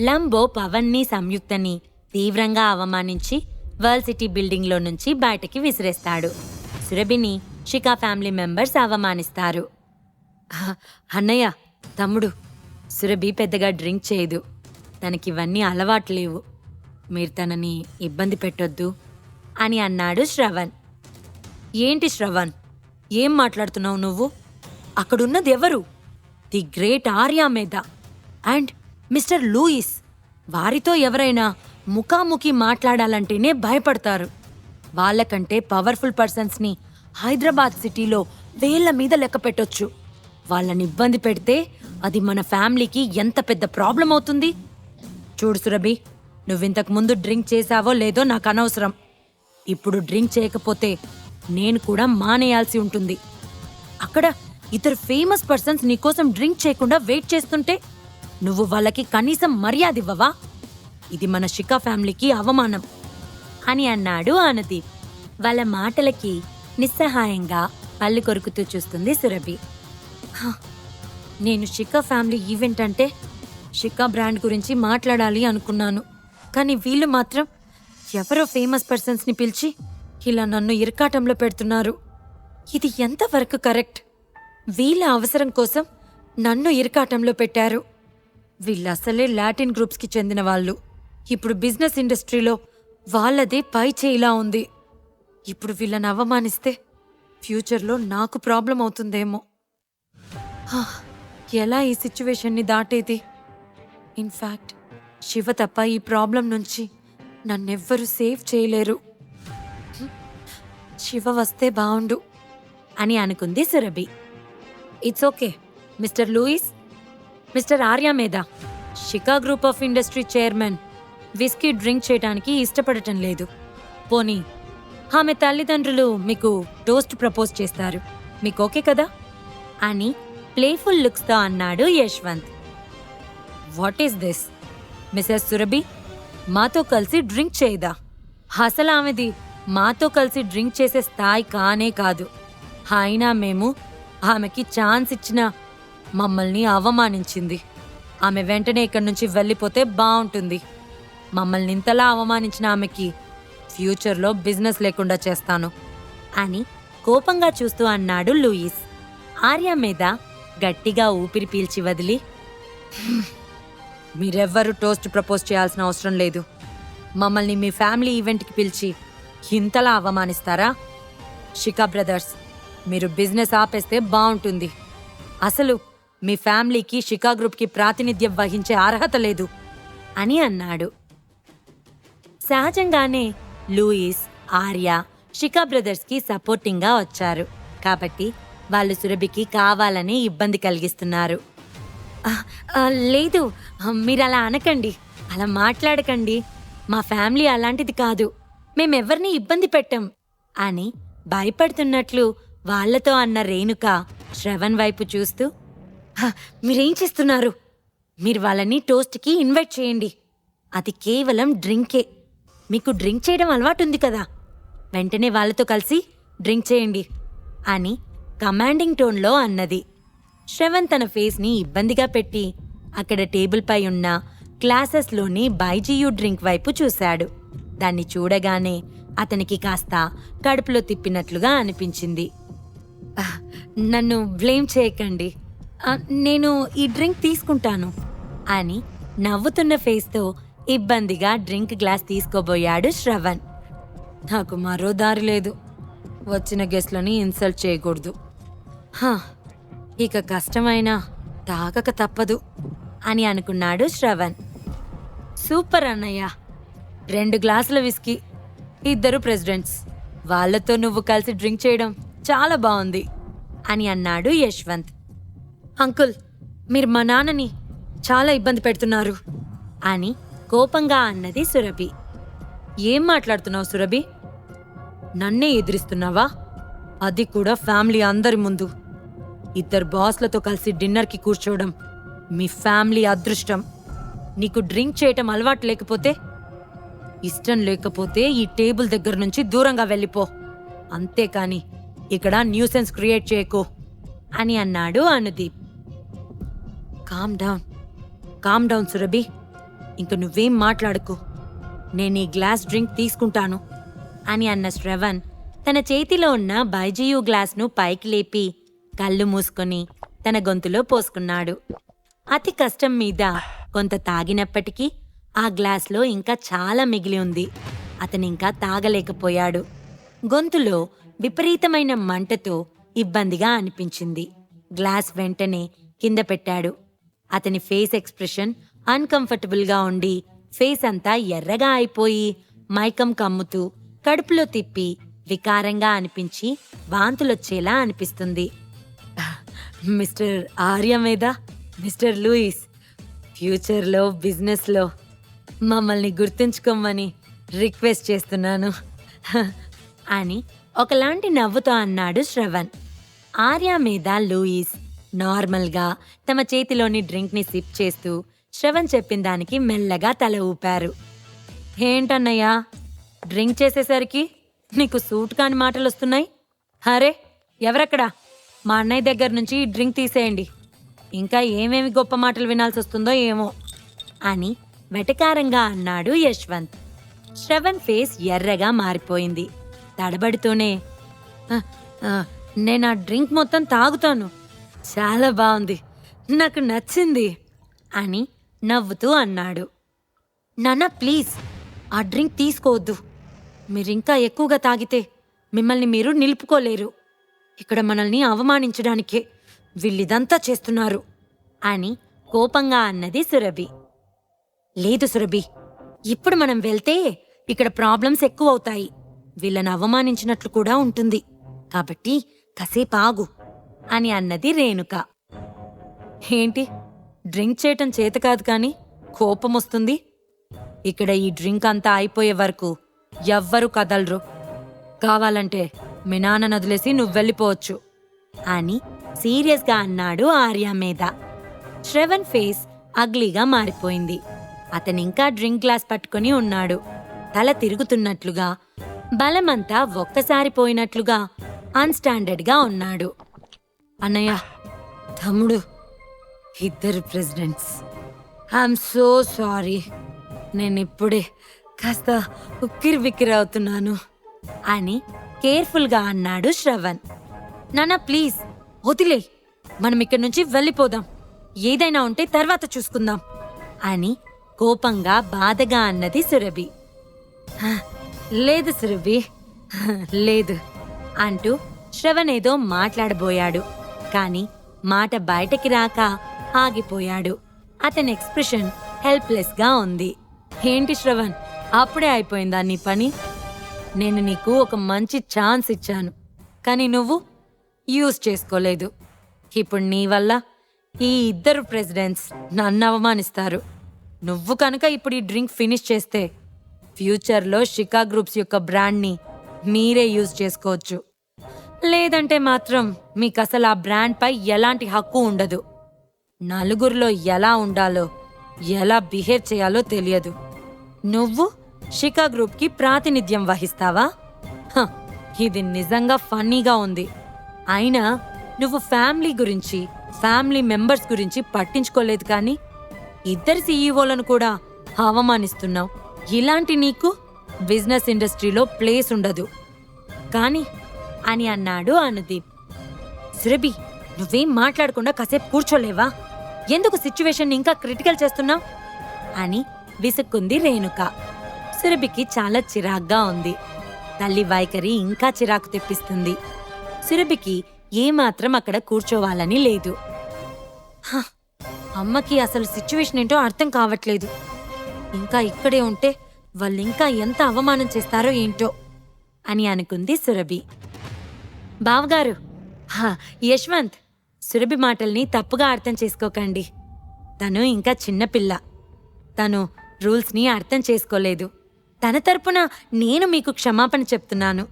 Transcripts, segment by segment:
లంబో పవన్ని సంయుక్తని తీవ్రంగా అవమానించి world city బిల్డింగ్లో నుంచి బయటకి విసిరేస్తాడు. సురభిని షికా ఫ్యామిలీ మెంబర్స్ అవమానిస్తారు. అన్నయ్య తమ్ముడు సురభి పెద్దగా డ్రింక్ చేయదు. తనకివన్నీ అలవాటు లేవు. మీరు తనని ఇబ్బంది పెట్టొద్దు అని అన్నాడు శ్రవణ్. ఏంటి శ్రవణ్? ఏం మాట్లాడుతున్నావు నువ్వు? అక్కడున్నది ఎవరు? ది గ్రేట్ ఆర్యా మీద అండ్ మిస్టర్ లూయిస్ వారితో ఎవరైనా ముఖాముఖి మాట్లాడాలంటేనే భయపడతారు. వాళ్ళకంటే పవర్ఫుల్ పర్సన్స్ని హైదరాబాద్ సిటీలో వేళ్ళ మీద లెక్క పెట్టొచ్చు. వాళ్ళని ఇబ్బంది పెడితే అది మన ఫ్యామిలీకి ఎంత పెద్ద ప్రాబ్లం అవుతుంది? చూడు సురభి నువ్వింతకు ముందు డ్రింక్ చేశావో లేదో నాకు అనవసరం. ఇప్పుడు డ్రింక్ చేయకపోతే నేను కూడా మానేయాల్సి ఉంటుంది. అక్కడ ఇద్దరు ఫేమస్ పర్సన్స్ నీకోసం డ్రింక్ చేయకుండా వెయిట్ చేస్తుంటే నువ్వు వాళ్ళకి కనీసం మర్యాద ఇవ్వవా? ఇది మన షికా ఫ్యామిలీకి అవమానం. అని అన్నాడు అనుదీప్ వాళ్ళ మాటలకి నిస్సహాయంగా పళ్ళు కొరుకుతూ చూస్తుంది సురభి. నేను షికా ఫ్యామిలీ ఈవెంట్ అంటే షికా బ్రాండ్ గురించి మాట్లాడాలి అనుకున్నాను. కానీ వీళ్ళు మాత్రం ఎవరో ఫేమస్ పర్సన్స్ని పిలిచి ఇలా నన్ను ఇరకాటంలో పెడుతున్నారు. ఇది ఎంతవరకు కరెక్ట్? వీళ్ళ అవసరం కోసం నన్ను ఇరకాటంలో పెట్టారు. వీళ్ళు అసలే లాటిన్ గ్రూప్స్కి చెందిన వాళ్ళు. ఇప్పుడు బిజినెస్ ఇండస్ట్రీలో వాళ్ళదే పై చేయిలా ఉంది. ఇప్పుడు వీళ్ళని అవమానిస్తే ఫ్యూచర్లో నాకు ప్రాబ్లం అవుతుందేమో. ఎలా ఈ సిచ్యువేషన్ని దాటేది? ఇన్ఫ్యాక్ట్ శివ తప్ప ఈ ప్రాబ్లం నుంచి నన్నెవ్వరూ సేవ్ చేయలేరు. శివ వస్తే బావుండు. అని అనుకుంది Surabhi. It's okay mister Louis. Mister Arya మీద Shika group of industry chairman whisky drink చేయడానికి ఇష్టపడటం లేదు. పోనీ ఆమె తల్లిదండ్రులు మీకు టోస్ట్ ప్రపోజ్ చేస్తారు. మీకు ఓకే కదా? అని ప్లేఫుల్ లుక్స్తో అన్నాడు Yashwant. What is this? Mrs Surabhi మాతో కలిసి డ్రింక్ చేయదా? అసలు ఆమెది మాతో కలిసి డ్రింక్ చేసే స్థాయి కానే కాదు. అయినా మేము ఆమెకి ఛాన్స్ ఇచ్చిన మమ్మల్ని అవమానించింది. ఆమె వెంటనే ఇక్కడి నుంచి వెళ్ళిపోతే బాగుంటుంది మమ్మల్ని ఇంతలా అవమానించిన ఆమెకి ఫ్యూచర్లో బిజినెస్ లేకుండా చేస్తాను. అని కోపంగా చూస్తూ అన్నాడు లూయిస్. ఆర్య మీద గట్టిగా ఊపిరి పీల్చి వదిలి మీరెవ్వరూ టోస్ట్ ప్రపోజ్ చేయాల్సిన అవసరం లేదు. మమ్మల్ని మీ ఫ్యామిలీ ఈవెంట్కి పిలిచి ఇంతలా అవమానిస్తారా? షికా బ్రదర్స్ మీరు బిజినెస్ ఆపేస్తే బాగుంటుంది అసలు మీ ఫ్యామిలీకి షికా గ్రూప్కి ప్రాతినిధ్యం వహించే అర్హత లేదు. అని అన్నాడు. సహజంగానే లూయిస్ ఆర్య షికా బ్రదర్స్కి సపోర్టింగ్గా వచ్చారు. కాబట్టి వాళ్ళు సురభికి కావాలని ఇబ్బంది కలిగిస్తున్నారు. లేదు మీరు అలా అనకండి. అలా మాట్లాడకండి. మా ఫ్యామిలీ అలాంటిది కాదు. మేమెవరిని ఇబ్బంది పెట్టం అని భయపడుతున్నట్లు వాళ్ళతో అన్న రేణుక శ్రవణ్ వైపు చూస్తూ మీరేం చేస్తున్నారు? మీరు వాళ్ళని టోస్ట్కి ఇన్వైట్ చేయండి. అది కేవలం డ్రింకే. మీకు డ్రింక్ చేయడం అలవాటు ఉంది కదా. వెంటనే వాళ్ళతో కలిసి డ్రింక్ చేయండి అని కమాండింగ్ టోన్లో అన్నది. శ్రవణ్ తన ఫేస్ని ఇబ్బందిగా పెట్టి అక్కడ టేబుల్పై ఉన్న క్లాసెస్లోని బైజీయూ డ్రింక్ వైపు చూశాడు. దాన్ని చూడగానే అతనికి కాస్త కడుపులో తిప్పినట్లుగా అనిపించింది. నన్ను బ్లేమ్ చేయకండి. నేను ఈ డ్రింక్ తీసుకుంటాను అని నవ్వుతున్న ఫేస్తో ఇబ్బందిగా డ్రింక్ గ్లాస్ తీసుకోబోయాడు శ్రవణ్. నాకు మరో దారి లేదు. వచ్చిన గెస్ట్లని ఇన్సల్ట్ చేయకూడదు. హా, ఇక కష్టమైనా తాగక తప్పదు అని అనుకున్నాడు శ్రవణ్. సూపర్ అన్నయ్య రెండు గ్లాసుల విస్కీ ఇద్దరు ప్రెసిడెంట్స్ వాళ్ళతో నువ్వు కలిసి డ్రింక్ చేయడం చాలా బాగుంది అని అన్నాడు యశ్వంత్. అంకుల్ మీరు మా నాన్నని చాలా ఇబ్బంది పెడుతున్నారు అని కోపంగా అన్నది సురభి. ఏం మాట్లాడుతున్నావు సురభి? నన్నే ఎదిరిస్తున్నావా? అది కూడా ఫ్యామిలీ అందరి ముందు. ఇద్దరు బాస్లతో కలిసి డిన్నర్కి కూర్చోవడం మీ ఫ్యామిలీ అదృష్టం. నీకు డ్రింక్ చేయటం అలవాటు లేకపోతే ఇష్టం లేకపోతే ఈ టేబుల్ దగ్గర నుంచి దూరంగా వెళ్ళిపో. అంతేకాని ఇక్కడ న్యూసెన్స్ క్రియేట్ చేయకు అని అన్నాడు Anudeep. Calm down calm down Surabhi ఇంక నువ్వేం మాట్లాడుకో? నేను ఈ గ్లాస్ డ్రింక్ తీసుకుంటాను. అని అన్న శ్రవణ్ తన చేతిలో ఉన్న బైజియు గ్లాస్ను పైకి లేపి కళ్ళు మూసుకొని తన గొంతులో పోసుకున్నాడు. అతి కష్టం మీద కొంత తాగినప్పటికీ ఆ గ్లాస్లో ఇంకా చాలా మిగిలి ఉంది. అతనింకా తాగలేకపోయాడు. గొంతులో విపరీతమైన మంటతో ఇబ్బందిగా అనిపించింది. గ్లాస్ వెంటనే కింద పెట్టాడు. అతని ఫేస్ ఎక్స్ప్రెషన్ అన్కంఫర్టబుల్గా ఉండి ఫేస్ అంతా ఎర్రగా అయిపోయి మైకం కమ్ముతూ కడుపులో తిప్పి వికారంగా అనిపించి వాంతులొచ్చేలా అనిపిస్తుంది. మిస్టర్ ఆర్య మీద మిస్టర్ లూయిస్ ఫ్యూచర్లో బిజినెస్లో మమ్మల్ని గుర్తుంచుకోమని రిక్వెస్ట్ చేస్తున్నాను. అని ఒకలాంటి నవ్వుతో అన్నాడు శ్రవణ్. ఆర్య మీద లూయిస్ నార్మల్గా తమ చేతిలోని డ్రింక్ని సిప్ చేస్తూ శ్రవణ్ చెప్పిన దానికి మెల్లగా తల ఊపారు. ఏంటన్నయ్యా? డ్రింక్ చేసేసరికి నీకు సూట్ కాని మాటలు వస్తున్నాయి అరే ఎవరక్కడా? మా అన్నయ్య దగ్గర నుంచి ఈ డ్రింక్ తీసేయండి. ఇంకా ఏమేమి గొప్ప మాటలు వినాల్సి వస్తుందో ఏమో అని వెటకారంగా అన్నాడు యశ్వంత్. శ్రవణ్ ఫేస్ ఎర్రగా మారిపోయింది. తడబడుతూనే నేను ఆ డ్రింక్ మొత్తం తాగుతాను. చాలా బాగుంది. నాకు నచ్చింది అని నవ్వుతూ అన్నాడు. నాన్న ప్లీజ్ ఆ డ్రింక్ తీసుకోవద్దు. మీరింకా ఎక్కువగా తాగితే మిమ్మల్ని మీరు నిలుపుకోలేరు. ఇక్కడ మనల్ని అవమానించడానికే వీళ్ళిదంతా చేస్తున్నారు అని కోపంగా అన్నది సురభి. లేదు సురభి ఇప్పుడు మనం వెళ్తే ఇక్కడ ప్రాబ్లమ్స్ ఎక్కువ అవుతాయి వీళ్ళని అవమానించినట్లు కూడా ఉంటుంది. కాబట్టి కాసేపు ఆగు. అని అన్నది రేణుక. ఏంటి? డ్రింక్ చేయటం చేత కాదు కానీ కోపం వస్తుంది ఇక్కడ ఈ డ్రింక్ అంతా అయిపోయే వరకు ఎవ్వరూ కదలరు. కావాలంటే మీ నాన్న వదిలేసి నువ్వు వెళ్ళిపోవచ్చు అని సీరియస్గా అన్నాడు ఆర్య మీద. శ్రవణ్ ఫేస్ అగ్లీగా మారిపోయింది. అతనింకా డ్రింక్ గ్లాస్ పట్టుకొని ఉన్నాడు. తల తిరుగుతున్నట్లుగా బలమంతా ఒక్కసారి పోయినట్లుగా అన్స్టాండర్డ్గా ఉన్నాడు. అన్నయ్య తమ్ముడు ఇద్దరు ప్రెసిడెంట్స్. ఐఎమ్ సో సారీ నేను ఇప్పుడే కాస్త ఉక్కిరి బిక్కిరి అవుతున్నాను. అని కేర్ఫుల్గా అన్నాడు శ్రవణ్. నాన్న ప్లీజ్ వదిలే మనం ఇక్కడి నుంచి వెళ్ళిపోదాం. ఏదైనా ఉంటే తర్వాత చూసుకుందాం. అని కోపంగా బాధగా అన్నది సురభి. లేదు సురభి. లేదు అంటూ శ్రవణ్ ఏదో మాట్లాడబోయాడు. కాని మాట బయటకి రాక ఆగిపోయాడు. అతని ఎక్స్ప్రెషన్ హెల్ప్లెస్గా ఉంది. ఏంటి శ్రవణ్ అప్పుడే అయిపోయిందా నీ పని? నేను నీకు ఒక మంచి ఛాన్స్ ఇచ్చాను. కానీ నువ్వు యూజ్ చేసుకోలేదు. ఇప్పుడు నీ వల్ల ఈ ఇద్దరు ప్రెసిడెంట్స్ నన్ను అవమానిస్తారు. నువ్వు కనుక ఇప్పుడు ఈ డ్రింక్ ఫినిష్ చేస్తే ఫ్యూచర్లో షికా గ్రూప్స్ యొక్క బ్రాండ్ని మీరే యూజ్ చేసుకోవచ్చు. లేదంటే మాత్రం మీకు అసలు ఆ బ్రాండ్పై ఎలాంటి హక్కు ఉండదు. నలుగురిలో ఎలా ఉండాలో ఎలా బిహేవ్ చేయాలో తెలియదు. నువ్వు షికా గ్రూప్కి ప్రాతినిధ్యం వహిస్తావా? హ, ఇది నిజంగా ఫన్నీగా ఉంది. అయినా నువ్వు ఫ్యామిలీ గురించి ఫ్యామిలీ మెంబర్స్ గురించి పట్టించుకోలేదు కానీ ఇద్దరు సీఈఓలను కూడా అవమానిస్తున్నావు. ఇలాంటి నీకు బిజినెస్ ఇండస్ట్రీలో ప్లేస్ ఉండదు. కానీ అని అన్నాడు అనుదీప్. సురభి నువ్వేం మాట్లాడకుండా కాసేపు కూర్చోలేవా? ఎందుకు సిచ్యువేషన్ ఇంకా క్రిటికల్ చేస్తున్నావు? అని విసుక్కుంది రేణుక. సురభికి చాలా చిరాగ్గా ఉంది. తల్లి వైఖరి ఇంకా చిరాకు తెప్పిస్తుంది. సురభికి ఏమాత్రం అక్కడ కూర్చోవాలని లేదు. అమ్మకి అసలు సిచ్యువేషన్ ఏంటో అర్థం కావట్లేదు. ఇంకా ఇక్కడే ఉంటే వాళ్ళు ఇంకా ఎంత అవమానం చేస్తారో ఏంటో అని అనుకుంది సురభి. బావగారు. హా, యశ్వంత్ సురభి మాటల్ని తప్పుగా అర్థం చేసుకోకండి. తను ఇంకా చిన్నపిల్ల తను రూల్స్ని అర్థం చేసుకోలేదు. తన తరపున నేను మీకు క్షమాపణ చెప్తున్నాను.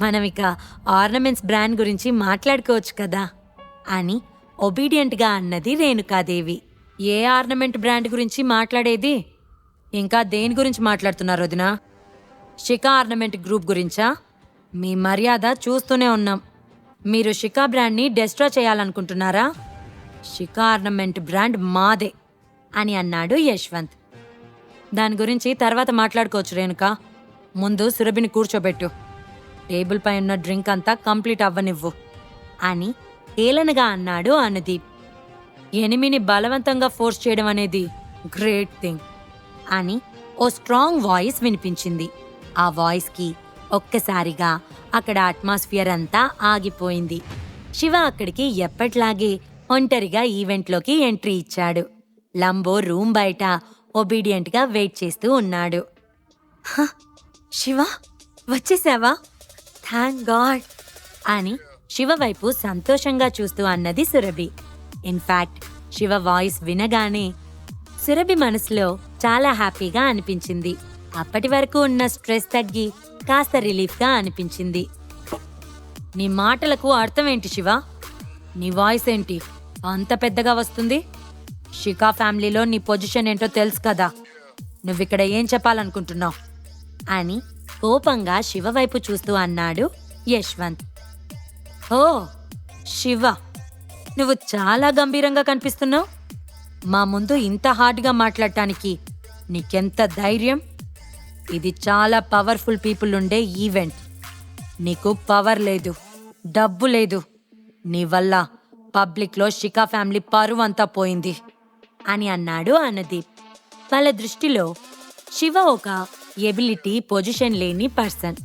మనం ఇక ఆర్నమెంట్స్ బ్రాండ్ గురించి మాట్లాడుకోవచ్చు కదా? అని ఒబీడియంట్గా అన్నది రేణుకాదేవి. ఏ ఆర్నమెంట్ బ్రాండ్ గురించి మాట్లాడేది? ఇంకా దేని గురించి మాట్లాడుతున్నారు వదినా? షికా ఆర్నమెంట్ గ్రూప్ గురించా? మీ మర్యాద చూస్తూనే ఉన్నాం. మీరు షికా బ్రాండ్ని డెస్ట్రా చేయాలనుకుంటున్నారా? షికా ఆర్నమెంట్ బ్రాండ్ మాదే అని అన్నాడు యశ్వంత్. దాని గురించి తర్వాత మాట్లాడుకోవచ్చు రేణుక. ముందు సురభిని కూర్చోబెట్టు. టేబుల్ పై ఉన్న డ్రింక్ అంతా కంప్లీట్ అవ్వనివ్వు అని ఏలనగా అన్నాడు అనుదీప్. ఎనిమిని బలవంతంగా ఫోర్స్ చేయడం అనేది గ్రేట్ థింగ్ అని ఓ స్ట్రాంగ్ వాయిస్ వినిపించింది. ఆ వాయిస్కి ఒక్కసారిగా అక్కడ అట్మాస్ఫియర్ అంతా ఆగిపోయింది. శివ అక్కడికి ఎప్పట్లాగే ఒంటరిగా ఈవెంట్లోకి ఎంట్రీ ఇచ్చాడు. లంబో రూమ్ బయట ఒబీడియంట్గా వెయిట్ చేస్తూ ఉన్నాడు. శివ వచ్చేసావా? థ్యాంక్ గాడ్ అని శివ వైపు సంతోషంగా చూస్తూ అన్నది సురభి. ఇన్ఫాక్ట్ శివ వాయిస్ వినగానే సురభి మనసులో చాలా హ్యాపీగా అనిపించింది. అప్పటి వరకు ఉన్న స్ట్రెస్ తగ్గి కాస్త రిలీఫ్గా అనిపించింది. నీ మాటలకు అర్థమేంటి శివ? నీ వాయిస్ ఏంటి? అంత పెద్దగా వస్తుంది? షికా ఫ్యామిలీలో నీ పొజిషన్ ఏంటో తెలుసు కదా. నువ్విక్కడ ఏం చెప్పాలనుకుంటున్నావు? అని కోపంగా శివ వైపు చూస్తూ అన్నాడు యశ్వంత్. ఓ శివ నువ్వు చాలా గంభీరంగా కనిపిస్తున్నావు. మా ముందు ఇంత హార్డ్గా మాట్లాడటానికి నీకెంత ధైర్యం? ఇది చాలా పవర్ఫుల్ పీపుల్ ఉండే ఈవెంట్. నీకు పవర్ లేదు డబ్బు లేదు. నీ వల్ల పబ్లిక్లో షికా ఫ్యామిలీ పరువు అంతా పోయింది అని అన్నాడు అనదీప్ వాళ్ళ దృష్టిలో శివ ఒక ఎబిలిటీ పొజిషన్ లేని పర్సన్.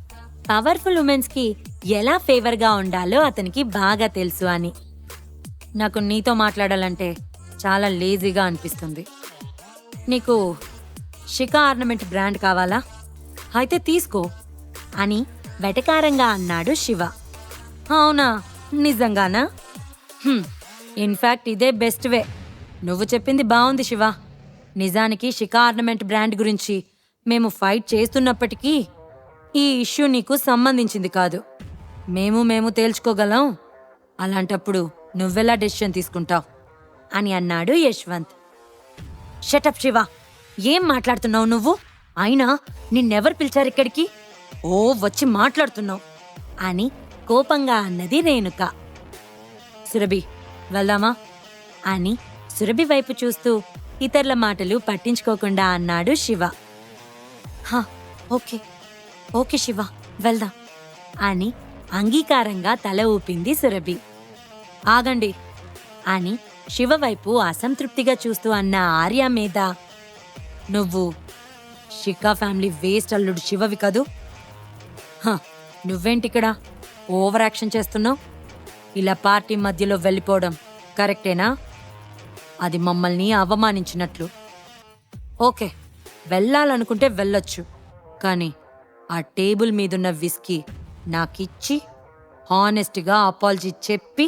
పవర్ఫుల్ ఉమెన్స్కి ఎలా ఫేవర్గా ఉండాలో అతనికి బాగా తెలుసు అని. నాకు నీతో మాట్లాడాలంటే చాలా లేజీగా అనిపిస్తుంది. నీకు షికా ఆర్నమెంట్ బ్రాండ్ కావాలా? అయితే తీసుకో. అని వెటకారంగా అన్నాడు శివ. అవునా? నిజంగానా? ఇన్ఫ్యాక్ట్ ఇదే బెస్ట్ వే. నువ్వు చెప్పింది బాగుంది శివ. నిజానికి షికా ఆర్నమెంట్ బ్రాండ్ గురించి మేము ఫైట్ చేస్తున్నప్పటికీ ఈ ఇష్యూ నీకు సంబంధించింది కాదు. మేము మేము తేల్చుకోగలం. అలాంటప్పుడు నువ్వెలా డెసిషన్ తీసుకుంటావు? అని అన్నాడు యశ్వంత్. షటప్ శివ. ఏం మాట్లాడుతున్నావు నువ్వు? అయినా నిన్నెవరు పిలిచారు ఇక్కడికి? ఓ వచ్చి మాట్లాడుతున్నావు. అని కోపంగా అన్నది రేణుక. సురభి వెళ్దామా? అని సురభి వైపు చూస్తూ ఇతరుల మాటలు పట్టించుకోకుండా అన్నాడు శివ. "హా, ఓకే. ఓకే శివ వెళ్దాం. అని అంగీకారంగా తల ఊపింది సురభి. ఆగండి. అని శివ వైపు అసంతృప్తిగా చూస్తూ అన్న ఆర్య మీద నువ్వు షికా ఫ్యామిలీ వేస్ట్ అల్లుడు శివవి కదూ? నువ్వేంటిక్కడ ఓవర్ యాక్షన్ చేస్తున్నావు? ఇలా పార్టీ మధ్యలో వెళ్ళిపోవడం కరెక్టేనా? అది మమ్మల్ని అవమానించినట్లు. ఓకే వెళ్ళాలనుకుంటే వెళ్ళొచ్చు. కానీ ఆ టేబుల్ మీదున్న విస్కీ నాకిచ్చి హానెస్ట్గా అపాలజీ చెప్పి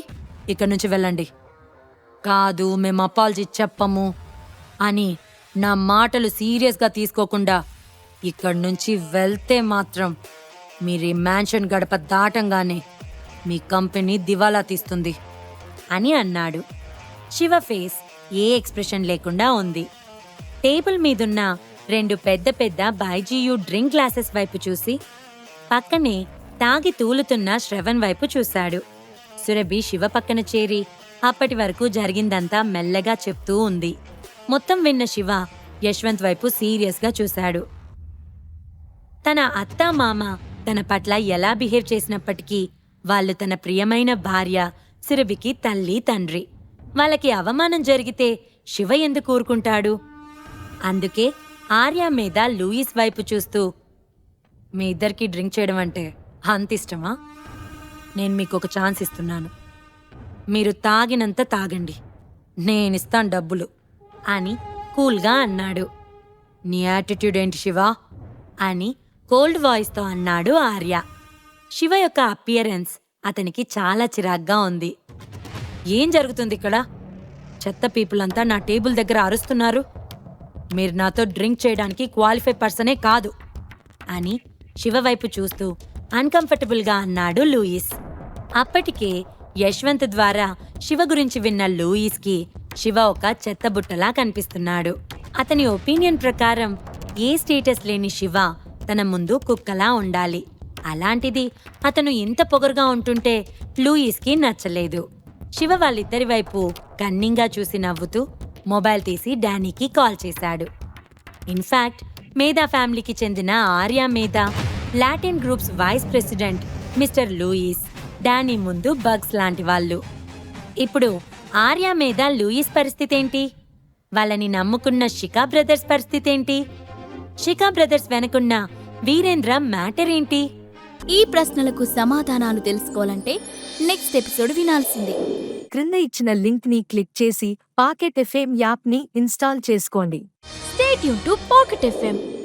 ఇక్కడి నుంచి వెళ్ళండి. కాదు మేము అపాలజీ చెప్పము అని నా మాటలు సీరియస్గా తీసుకోకుండా ఇక్కడి నుంచి వెళ్తే మాత్రం మీరు ఈ మ్యాన్షన్ గడప దాటంగానే మీ కంపెనీ దివాలా తీస్తుంది అని అన్నాడు. శివ ఫేస్ ఏ ఎక్స్ప్రెషన్ లేకుండా ఉంది. టేబుల్ మీదున్న రెండు పెద్ద పెద్ద బైజీయు డ్రింక్ గ్లాసెస్ వైపు చూసి పక్కనే తాగి తూలుతున్న శ్రవణ్ వైపు చూశాడు. సురభి శివ పక్కన చేరి అప్పటి వరకు జరిగిందంతా మెల్లగా చెప్తూ ఉంది. మొత్తం విన్న శివ యశ్వంత్ వైపు సీరియస్గా చూశాడు. తన అత్త మామ తన పట్ల ఎలా బిహేవ్ చేసినప్పటికీ వాళ్ళు తన ప్రియమైన భార్య సురభికి తల్లి తండ్రి. వాళ్ళకి అవమానం జరిగితే శివ ఎందుకు ఊరుకుంటాడు? అందుకే ఆర్య మీద లూయిస్ వైపు చూస్తూ మీ ఇద్దరికి డ్రింక్ చేయడం అంటే అంత ఇష్టమా? నేను మీకు ఒక ఛాన్స్ ఇస్తున్నాను. మీరు తాగినంత తాగండి. నేనిస్తాను డబ్బులు. అని కూల్గా అన్నాడు. నీ యాటిట్యూడ్ ఏంటి శివ? అని కోల్డ్ వాయిస్తో అన్నాడు ఆర్య. శివ యొక్క అపియరెన్స్ అతనికి చాలా చిరాగ్గా ఉంది. ఏం జరుగుతుంది ఇక్కడ? చెత్త పీపుల్ అంతా నా టేబుల్ దగ్గర అరుస్తున్నారు. మీరు నాతో డ్రింక్ చేయడానికి క్వాలిఫై పర్సనే కాదు అని శివ వైపు చూస్తూ అన్కంఫర్టబుల్గా అన్నాడు లూయిస్. అప్పటికే యశ్వంత్ ద్వారా శివ గురించి విన్న లూయిస్కి శివ ఒక చెత్తబుట్టలా కనిపిస్తున్నాడు. అతని ఒపీనియన్ ప్రకారం ఏ స్టేటస్ లేని శివ తన ముందు కుక్కలా ఉండాలి. అలాంటిది అతను ఇంత పొగరుగా ఉంటుంటే లూయిస్కి నచ్చలేదు. శివ వాళ్ళిద్దరి వైపు కన్నింగా చూసి నవ్వుతూ మొబైల్ తీసి డానీకి కాల్ చేశాడు. ఇన్ఫాక్ట్ మేధా ఫ్యామిలీకి చెందిన Arya Medha Latin groups vice president mister Louis Danny ముందు బగ్స్ లాంటి వాళ్ళు. ఇప్పుడు ఆర్యా మీద లూయిస్ పరిస్థితి ఏంటి వాళ్ళని నమ్ముకున్న షికా బ్రదర్స్ పరిస్థితి ఏంటి షికా బ్రదర్స్ వెనుకున్న వీరేంద్ర మ్యాటర్ ఏంటి? ఈ ప్రశ్నలకు సమాధానాలు తెలుసుకోవాలంటే నెక్స్ట్ ఎపిసోడ్ వినాల్సిందే. క్రింద ఇచ్చిన లింక్ని క్లిక్ చేసి పాకెట్ ఎఫ్ఎం యాప్ని ఇన్స్టాల్ చేసుకోండి. స్టేట్ యూన్ టు పాకెట్ ఎఫ్ఎం